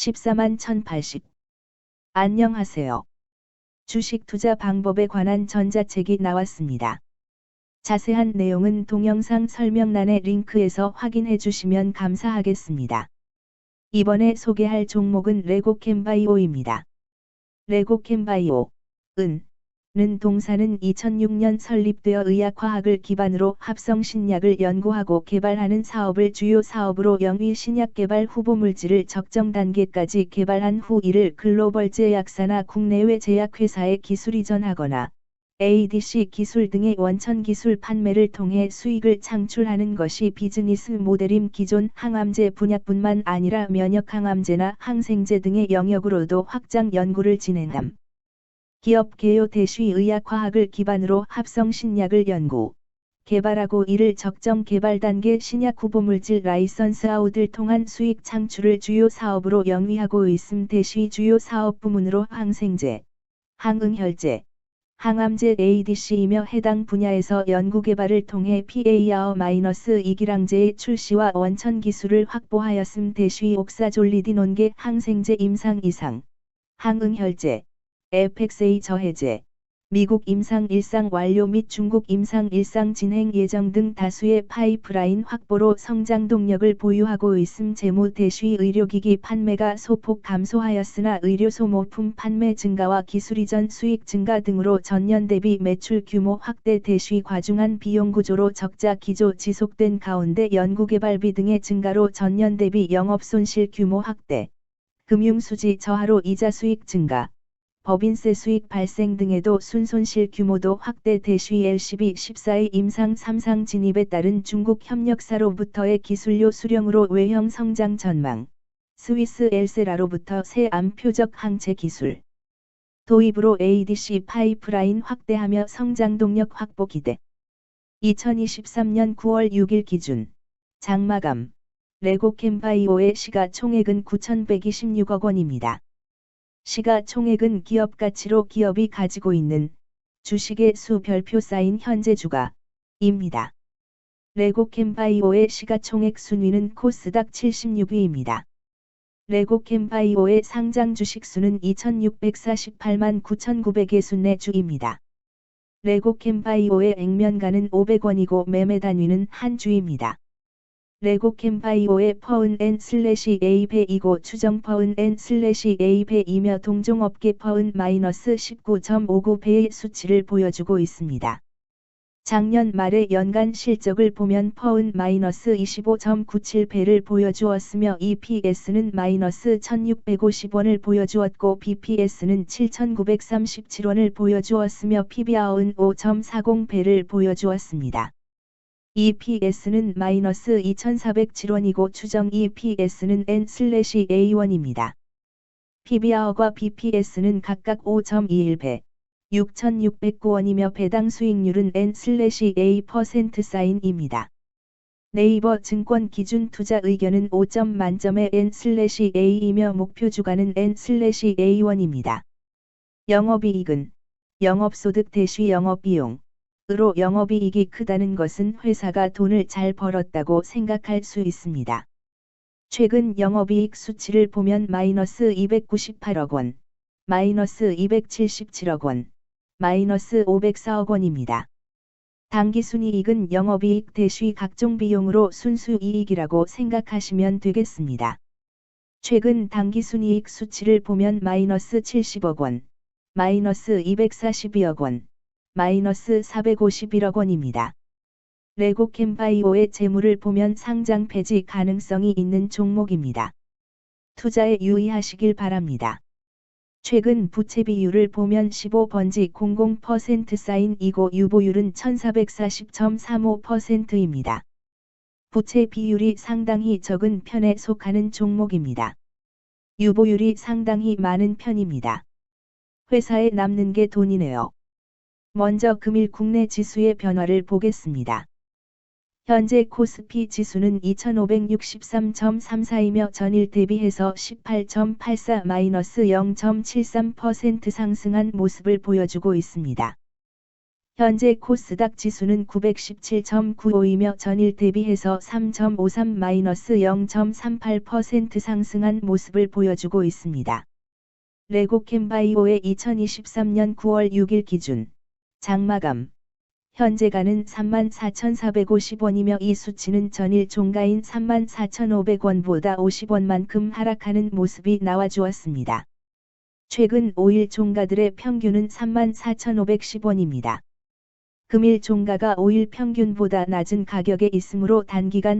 14만 1080. 안녕하세요. 주식 투자 방법에 관한 전자책이 나왔습니다. 자세한 내용은 동영상 설명란의 링크에서 확인해 주시면 감사하겠습니다. 이번에 소개할 종목은 레고캠바이오입니다. 레고캠바이오, 은, 는 동사는 2006년 설립되어 의학화학을 기반으로 합성 신약을 연구하고 개발하는 사업을 주요 사업으로 영위 신약 개발 후보 물질을 적정 단계까지 개발한 후 이를 글로벌 제약사나 국내외 제약회사에 기술 이전하거나 ADC 기술 등의 원천 기술 판매를 통해 수익을 창출하는 것이 비즈니스 모델임 기존 항암제 분야뿐만 아니라 면역 항암제나 항생제 등의 영역으로도 확장 연구를 진행함. 기업 개요 대쉬 의학 화학을 기반으로 합성 신약을 연구, 개발하고 이를 적정 개발 단계 신약 후보 물질 라이선스 아웃을 통한 수익 창출을 주요 사업으로 영위하고 있음 대쉬 주요 사업 부문으로 항생제, 항응혈제, 항암제 ADC이며 해당 분야에서 연구개발을 통해 PAR-2기량제의 출시와 원천 기술을 확보하였음 대쉬 옥사졸리디논계 항생제 임상 이상, 항응혈제, FXA 저해제, 미국 임상 일상 완료 및 중국 임상 일상 진행 예정 등 다수의 파이프라인 확보로 성장 동력을 보유하고 있음 재무 대쉬 의료기기 판매가 소폭 감소하였으나 의료 소모품 판매 증가와 기술 이전 수익 증가 등으로 전년 대비 매출 규모 확대 대쉬 과중한 비용 구조로 적자 기조 지속된 가운데 연구개발비 등의 증가로 전년 대비 영업 손실 규모 확대, 금융 수지 저하로 이자 수익 증가, 법인세 수익 발생 등에도 순손실 규모도 확대 대쉬 LCB 14의 임상 3상 진입에 따른 중국 협력사로부터의 기술료 수령으로 외형 성장 전망, 스위스 엘세라로부터 새 암표적 항체 기술, 도입으로 ADC 파이프라인 확대하며 성장 동력 확보 기대. 2023년 9월 6일 기준 장마감 레고캠바이오의 시가 총액은 9,126억 원입니다. 시가총액은 기업 가치로 기업이 가지고 있는 주식의 수 별표 쌓인 현재 주가입니다. 레고캠바이오의 시가총액 순위는 코스닥 76위입니다. 레고캠바이오의 상장 주식 수는 2648만 9900개 순내 주입니다. 레고캠바이오의 액면가는 500원이고 매매 단위는 한 주입니다. 레고캠바이오의 퍼은 n 슬래시 a배이고 추정 퍼은 n 슬래시 a배이며 동종업계 퍼은 마이너스 19.59배의 수치를 보여주고 있습니다. 작년 말의 연간 실적을 보면 퍼은 마이너스 25.97배를 보여주었으며 EPS는 마이너스 1650원을 보여주었고 BPS는 7937원을 보여주었으며 PBR은 5.40배를 보여주었습니다. EPS는 마이너스 2407원이고 추정 EPS는 N/A1입니다. PBR과 BPS는 각각 5.21배, 6,609원이며 배당 수익률은 N/A% 사인입니다. 네이버 증권 기준 투자 의견은 5점 만점의 N/A이며 목표 주가는 N/A1입니다. 영업이익은 영업소득 대시 영업비용 으로 영업이익이 크다는 것은 회사가 돈을 잘 벌었다고 생각할 수 있습니다. 최근 영업이익 수치를 보면 마이너스 298억 원, 마이너스 277억 원, 마이너스 504억 원입니다. 당기순이익은 영업이익 대시 각종 비용으로 순수이익이라고 생각하시면 되겠습니다. 최근 당기순이익 수치를 보면 마이너스 70억 원, 마이너스 242억 원, 마이너스 451억 원입니다. 레고캠바이오의 재물을 보면 상장 폐지 가능성이 있는 종목입니다. 투자에 유의하시길 바랍니다. 최근 부채 비율을 보면 15번지 00% 사인 이고 유보율은 1440.35%입니다. 부채 비율이 상당히 적은 편에 속하는 종목입니다. 유보율이 상당히 많은 편입니다. 회사에 남는 게 돈이네요. 먼저 금일 국내 지수의 변화를 보겠습니다. 현재 코스피 지수는 2563.34이며 전일 대비해서 18.84-0.73% 상승한 모습을 보여주고 있습니다. 현재 코스닥 지수는 917.95이며 전일 대비해서 3.53-0.38% 상승한 모습을 보여주고 있습니다. 레고캠바이오의 2023년 9월 6일 기준 장마감 현재가는 34,450원이며 이 수치는 전일 종가인 34,500원보다 50원만큼 하락하는 모습이 나와주었습니다. 최근 5일 종가들의 평균은 34,510원입니다. 금일 종가가 5일 평균보다 낮은 가격에 있으므로 단기간